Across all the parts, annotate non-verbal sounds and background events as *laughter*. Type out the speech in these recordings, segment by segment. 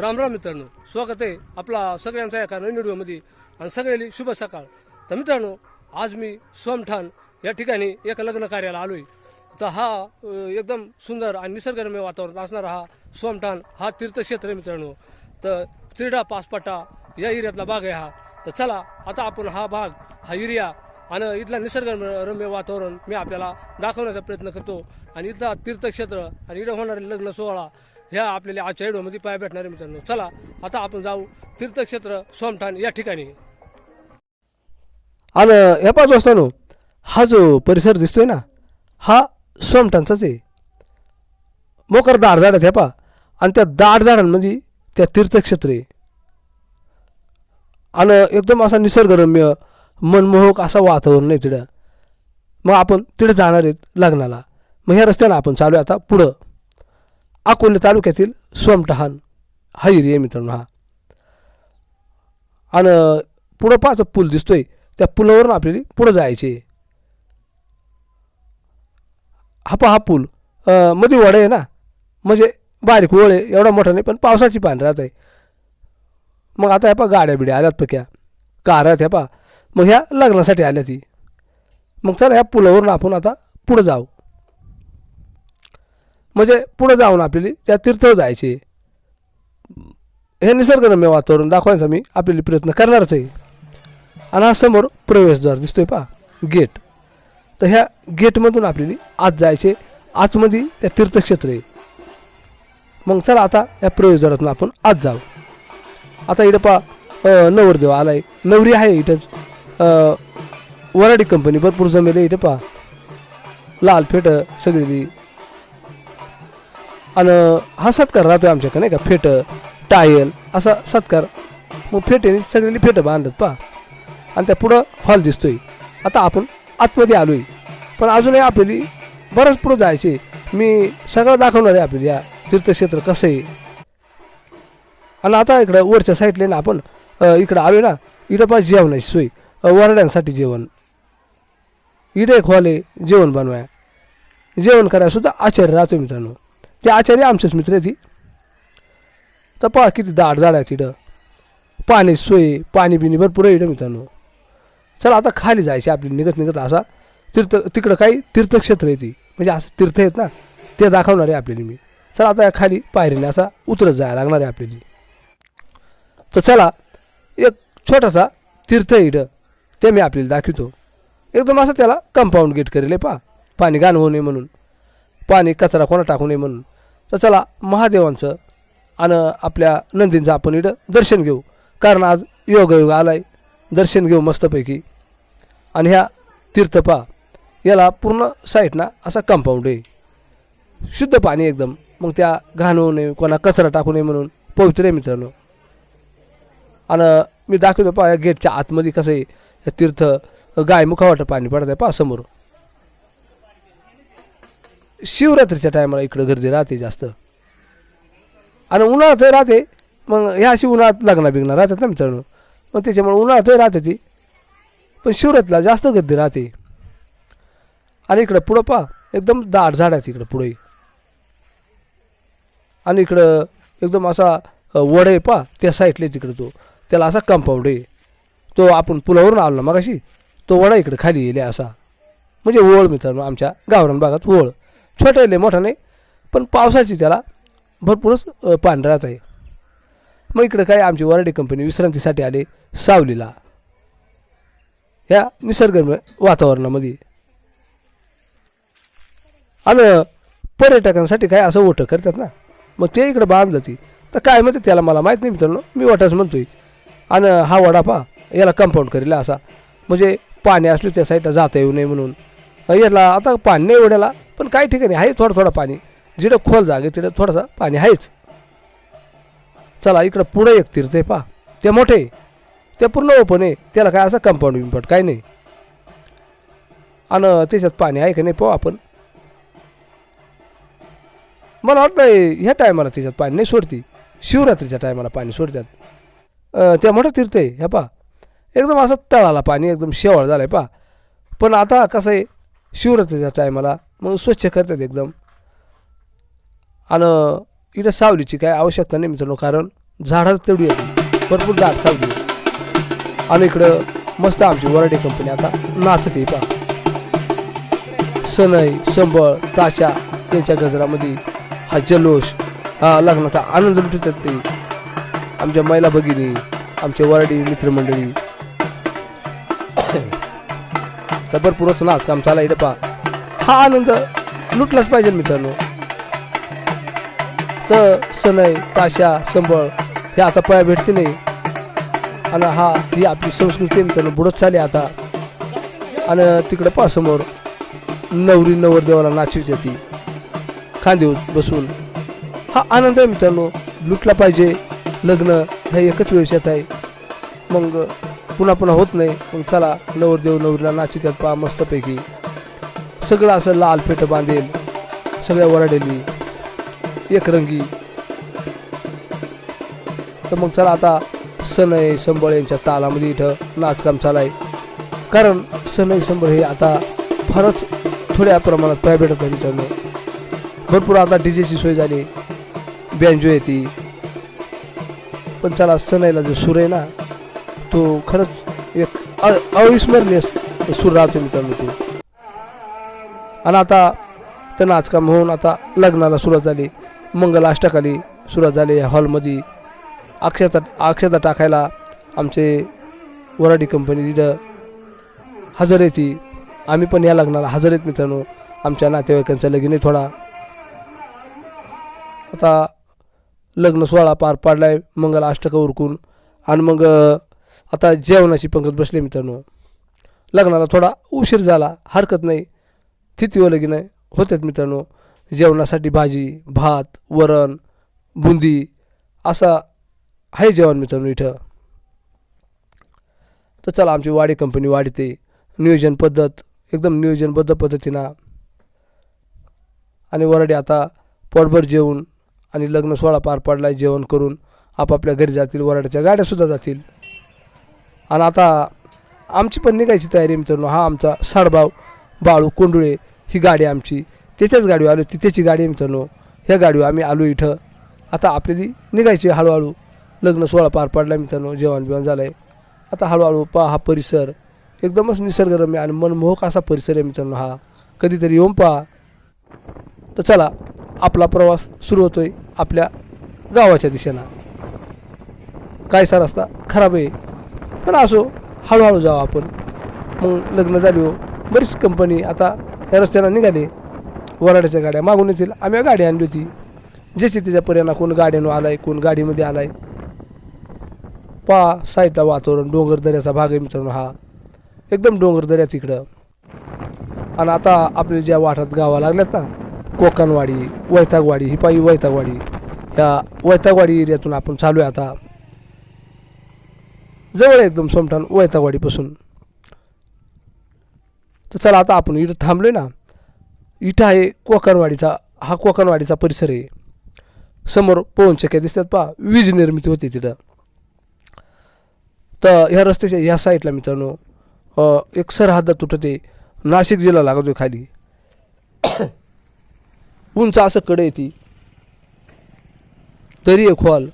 राम राम मित्रांनो स्वागत आहे आपला सगळ्यांचा एका नवीन व्हिडिओमध्ये. आणि सगळ्यांनी शुभ सकाळ. तर मित्रांनो आज मी सोमठाण या ठिकाणी एका लग्न कार्याला आलोय. तर हा एकदम सुंदर आणि निसर्गरम्य वातावरण असणारा हा सोमठाण हा तीर्थक्षेत्र आहे मित्रांनो. तर तिरडा पासपट्टा या एरियातला भाग आहे हा. तर चला आता आपण हा भाग हा एरिया आणि इथला निसर्गरम्य वातावरण मी आपल्याला दाखवण्याचा प्रयत्न करतो. आणि इथला तीर्थक्षेत्र आणि इथं होणारे लग्न सोहळा ह्या आपल्याला आजच्या व्हिडिओमध्ये पाय भेटणारे मित्रांनो. चला आता आपण जाऊ तीर्थक्षेत्र सोमठाण या ठिकाणी. आणि ह्या पाच वाजता हा जो परिसर दिसतोय ना हा सोमठाणचाच आहे. मोकर दाट झाड आहेत ह्या पा आणि त्या दाट झाडांमध्ये त्या तीर्थक्षेत्र आहे. आणि एकदम असा निसर्गरम्य मनमोहक असा वातावरण आहे तिथं. मग आपण तिथं जाणार आहेत लग्नाला. मग ह्या रस्त्यानं आपण चालू आहे आता पुढं. अकोले तालुक्यातील सोमटहान. हा एरिया आहे मित्रांनो हा. आणि पुढं पाच पूल दिसतोय. त्या पुलावरून आपल्याला पुढं जायचे. हा पहा हा पूल. मध्ये वड आहे ना? म्हणजे बारीक वळ आहे एवढा मोठा नाही पण पावसाची पाणी राहत आहे. मग आता ह्या पा गाड्या बिड्या आल्यात पक्या. कार आहेत ह्या पा मग ह्या लग्नासाठी आल्या ती. मग चला ह्या पुलावरून आपण आता पुढं जाऊ. म्हणजे पुढं जाऊन आपल्याला त्या तीर्थ जायचे. हे निसर्गरम्य वातावरण दाखवायचा मी आपल्याला प्रयत्न करणारच आहे. आणि हा समोर प्रवेशद्वार दिसतोय पा गेट. तर ह्या गेटमधून आपल्याला आत जायचे आतमध्ये त्या तीर्थक्षेत्र आहे. मग चला आता या प्रवेशद्वारातून आपण आत जाऊ. आता इथं पा नवरदेव नवरदेव आलाय. नवरी आहे इथंच. वराडी कंपनी भरपूर जमेल आहे इथं पा लाल फेट सगळी आणि हा सत्कार राहतो आमच्याकडे नाही का फेट टायल असा सत्कार. मग फेटेने सगळी फेटं बांधत पा आणि त्या पुढं हॉल दिसतोय. आता आपण आतमध्ये आलोय. पण अजूनही आपल्याली बरंच पुढं जायचे मी सगळं दाखवणार आहे आपल्याला या तीर्थक्षेत्र कसं आहे. आणि आता इकडं वरच्या साईडला ना आपण इकडं आलो ना इथं पाहिजे जेवणाची सोय. वरड्यांसाठी जेवण. इथं एक हॉल आहे जेवण बनवाय. जेवण करायला सुद्धा आचार्य राहतो मित्रांनो. ते आचार्य आमचेच मित्र ती तर पहा किती दाट झाड आहे तिथं. पाणी सोय पाणी बिणी भरपूर आहे इथं मित्रांनो. चला आता खाली जायची आपली निघत निघत असा तीर्थ तिकडं काही तीर्थक्षेत्र आहे ती. म्हणजे असं तीर्थ आहेत ना ते दाखवणार आहे आपल्याला मी. चला आता या खाली पायरीने असा उतरत जायला लागणार आहे आपल्याला. तर चला एक छोटासा तीर्थ आहे इथं. ते मी आपल्याला दाखवतो. एकदम असं त्याला कंपाऊंड गेट करेल आहे पा पाणी घाण होऊ नये म्हणून. पाणी कचरा कोणा टाकू नये म्हणून. तर चला महादेवांचं आणि आपल्या नंदींचं आपण इथं दर्शन घेऊ. कारण आज योग आला आहे दर्शन घेऊ मस्तपैकी. आणि ह्या तीर्थपा याला पूर्ण साईडना असा कंपाऊंड आहे. शुद्ध पाणी एकदम. मग त्या घाण होऊ नये कोणा कचरा टाकू नये म्हणून. पवित्र आहे मित्रांनो. आणि मी दाखवतो पहा या गेटच्या आतमध्ये कसं आहे. हे तीर्थ गायमुखावाटं पाणी पडत आहे पहा समोर. शिवरात्रीच्या टायमाला इकडं गर्दी राहते जास्त. आणि उन्हाळ्यातही राहते मग ह्या अशी उन्हाळ्यात लग्न बिग्न राहतात ना मित्रांनो. मग त्याच्यामुळे उन्हाळ्यातही राहते ती पण शिवरात्रीला जास्त गर्दी राहते. आणि इकडं पुढं पहा एकदम दाट झाड आहे इकडं पुढे. आणि इकडं एकदम असा वड आहे पा त्या साईडला तिकडं तो. त्याला असा कंपाऊंड आहे. तो आपण पुलावरून आलो ना मगाशी. तो वडा इकडं खाली येईल असा. म्हणजे ओळ मित्रांनो आमच्या गावरान भागात ओळ. छोटा नाही लय मोठा नाही पण पावसाची त्याला भरपूरच अ, राहत आहे. मग इकडं काय आमची वराडी कंपनी विश्रांतीसाठी आले सावलीला. ह्या निसर्गरम्य वातावरणामध्ये. आणि पर्यटकांसाठी काय असं ओठं करतात ना मग ते इकडं बांधलं ती. तर काय म्हणते त्याला मला माहीत नाही मित्रांनो मी वाटाच म्हणतोय. आणि हा वडापा याला कंपाऊंड करेल असा. म्हणजे पाणी असलं त्या साईडला जाता येऊ नये म्हणून. याला आता पाणी नाही एवढ्याला पण काही ठिकाणी आहे थोडं थोडं पाणी. जिथं खोल जागे तिथं थोडंसं पाणी आहेच. चला इकडं पुढं एक तीर्थ आहे पा ते मोठे आहे. ते पूर्ण ओपन आहे. त्याला काय असं कंपाऊंड बिंपाऊंड काही नाही. आणि त्याच्यात पाणी आहे का नाही पाहू आपण. मला वाटतं ह्या टायमाला त्याच्यात पाणी नाही सोडती. शिवरात्रीच्या टायमाला पाणी सोडतात. त्या मोठं तीर्थ आहे ह्या पा एकदम असं तळाला पाणी एकदम शेवाळ झालं आहे पा पण आता कसं आहे शिवरात्रीच्या टायमाला मग स्वच्छ करतात एकदम. आणि इथं सावलीची काय आवश्यकता नाही मित्रांनो कारण झाडात तेवढी येते भरपूर झाड सावली आणि इकडं मस्त आमची वराडी कंपनी आता नाचते पा सनई संबळ ताशा यांच्या गजरामध्ये हा जल्लोष हा लग्नाचा आनंद लुटतात ते. आमच्या महिला भगिनी आमचे वराडी मित्रमंडळी. तर भरपूरच नाच काम चालाय पा हा आनंद लुटलाच पाहिजे मित्रांनो. तर सनई ताशा संबळ हे आता पाया भेटते नाही. आणि हा ही आपली संस्कृती आहे मित्रांनो. बुडत चालली आता. आणि तिकडं पहा समोर. नवरी नवरदेवाला नाचवित ती खांदे बसून. हा आनंद आहे मित्रांनो. लुटला पाहिजे. लग्न हे एकच वेळेस येत आहे. मग पुन्हा पुन्हा होत नाही. मग चला नवरदेव नवरीला नाचित्यात पहा मस्तपैकी. सगळं असं लाल पेट बांधेल सगळ्या वराडेली एकरंगी. तर मग चला आता सनई संबळ यांच्या तालामध्ये इथं नाचकाम चालाय. कारण सनई संबळ हे आता फारच थोड्या प्रमाणात पाय भेटत मित्रांनो. भरपूर आता डीजेची सोय झाली. बँजो येते. पण चला सनईला जो सूर आहे ना तो खरंच एक अविस्मरणीय सूर राहतो मित्रांनो तो. आणि आता तर नाचकाम होऊन आता लग्नाला सुरुवात झाली. मंगल अष्टकाली सुरुवात झाली या हॉलमध्ये. अक्षता अक्षता टाकायला आमचे वराडी कंपनी तिथं हजर येते आम्ही पण या लग्नाला हजर आहेत मित्रांनो. आमच्या नातेवाईकांचा लगीन आहे थोडा. आता लग्न सोहळा पार पाडलाय. मंगल अष्टक उरकून. आणि मग आता जेवणाची पंगत बसली मित्रांनो. लग्नाला थोडा उशीर झाला हरकत नाही. तिथे लगीन नाही होत्यात मित्रांनो. जेवणासाठी भाजी भात वरण बुंदी असा आहे जेवण मित्रांनो इथं. तर चला आमची वाडी कंपनी वाढते. नियोजन पद्धत एकदम नियोजनबद्ध पद्धतीनं. आणि वराडी आता पोटभर जेवून आणि लग्न सोहळा पार पाडला जेवण करून. आपापल्या घरी जातील वराड्याच्या गाड्यासुद्धा जातील. आणि आता आमची पण निघायची तयारी मित्रांनो. हा आमचा साडभाव बाळू कोंडुळे ही गाडी आमची. त्याच्याच गाडीवर आलो ती त्याची गाडी मित्रांनो. ह्या गाडीवर आम्ही आलो इथं. आता आपल्याली निघायची हळूहळू. लग्न सोहळा पार पाडला मित्रांनो जेवण बिवण झालं आहे आता हळूहळू पहा हा परिसर. एकदमच निसर्गरम्य आणि मनमोहक असा परिसर आहे मित्रांनो हा. कधीतरी येऊन पहा. तर चला आपला प्रवास सुरू होतोय आपल्या गावाच्या दिशेनं. कायसा रस्ता खराब आहे? पण असो हळूहळू जाऊ आपण. मग लग्न झाली हो. बरीच कंपनी आता या रस्त्याला निघाले. वराड्याच्या गाड्या मागून येतील. आम्ही गाडी आणली होती. ज्याची त्याच्या पर्याना कोण गाड्यानं आलाय कोण गाडीमध्ये आलाय. पहा साईडला वातावरण डोंगर दऱ्याचा भाग आहे मित्रांनो हा. एकदम डोंगर दऱ्या तिकडं. आणि आता आपल्या ज्या वाटात गावा लागल्यात ना कोकणवाडी वैतागवाडी ही पायी वैतागवाडी. या वैतागवाडी एरियातून आपण चालू आहे आता. जवळ आहे एकदम सोमठाण वैतागवाडीपासून. तर चला आता आपण इथं थांबलो ना. इथं आहे कोकणवाडीचा हा कोकणवाडीचा परिसर आहे. समोर पवनचक्या दिसतात पहा वीज निर्मिती होती तिथं. तर ह्या रस्त्याच्या ह्या साईडला मित्रांनो एक सरहद्द तुटते नाशिक जिल्हा लागतो खाली. *coughs* उंच असं कडे आहे ती. तरी एक हॉल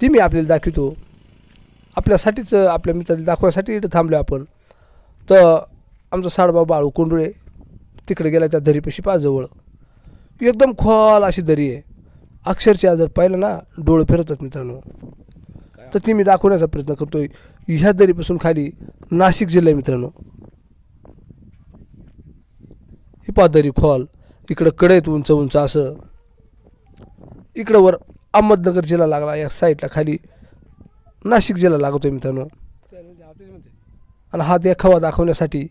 ती मी आपल्याला दाखवतो. आपल्यासाठीच आपल्या मित्राला दाखवायसाठी इथं थांबलो आपण. तर आमचा साडबा बाळू कोंडुळे तिकडे गेला त्या दरीपाशी पाजवळ एकदम खोल अशी दरी आहे. अक्षरशः जर पाहिलं ना डोळे फिरतात मित्रांनो. तर ती मी दाखवण्याचा प्रयत्न करतो ह्या दरीपासून खाली नाशिक जिल्हा आहे मित्रांनो. ही पादरी खोल. इकडं कडेत उंच उंच असं. इकडं वर अहमदनगर जिल्हा लागला या साईडला खाली नाशिक जिल्हा लागतो आहे मित्रांनो. आणि हा देखावा दाखवण्यासाठी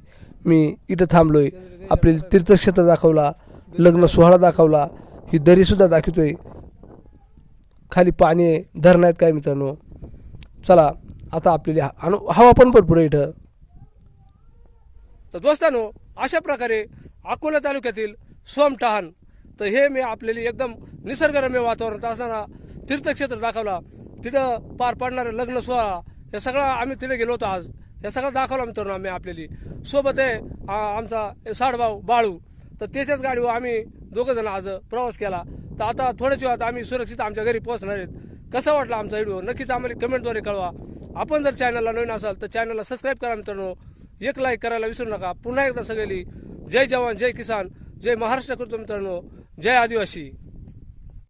मी इथं थांबलो आहे आपले तीर्थक्षेत्र दाखवला लग्न सोहळा दाखवला ही दरीसुद्धा दाखवतोय. खाली पाणी आहे धरण आहेत काय मित्रांनो? चला आता आपल्याला अनु हवा पण भरपूर आहे इथं. तर दोस्तांनो अशा प्रकारे अकोला तालुक्यातील सोमटहान तर हे मी आपल्याला एकदम निसर्गरम्य वातावरणात असताना तीर्थक्षेत्र दाखवला. तिथं पार पाडणारं लग्न सोहळा हे सगळं आम्ही तिथे गेलो होतो आज. हे सगळं दाखवलं मित्रांनो आम्ही आपल्याली. सोबत आहे आमचा साडभाऊ बाळू. तर त्याच्याच गाडीवर आम्ही दोघं जण आज प्रवास केला. तर आता थोड्याच वेळात आम्ही सुरक्षित आमच्या घरी पोहोचणार आहेत. कसा वाटला आमचा व्हिडिओ? नक्कीच आम्हाला कमेंटद्वारे कळवा. आपण जर चॅनलला नवीन असाल तर चॅनलला सबस्क्राईब करा मित्रांनो. एक लाईक करायला विसरू नका. पुन्हा एकदा सगळी जय जवान जय किसान जय महाराष्ट्र करतो मित्रांनो. जय आदिवासी.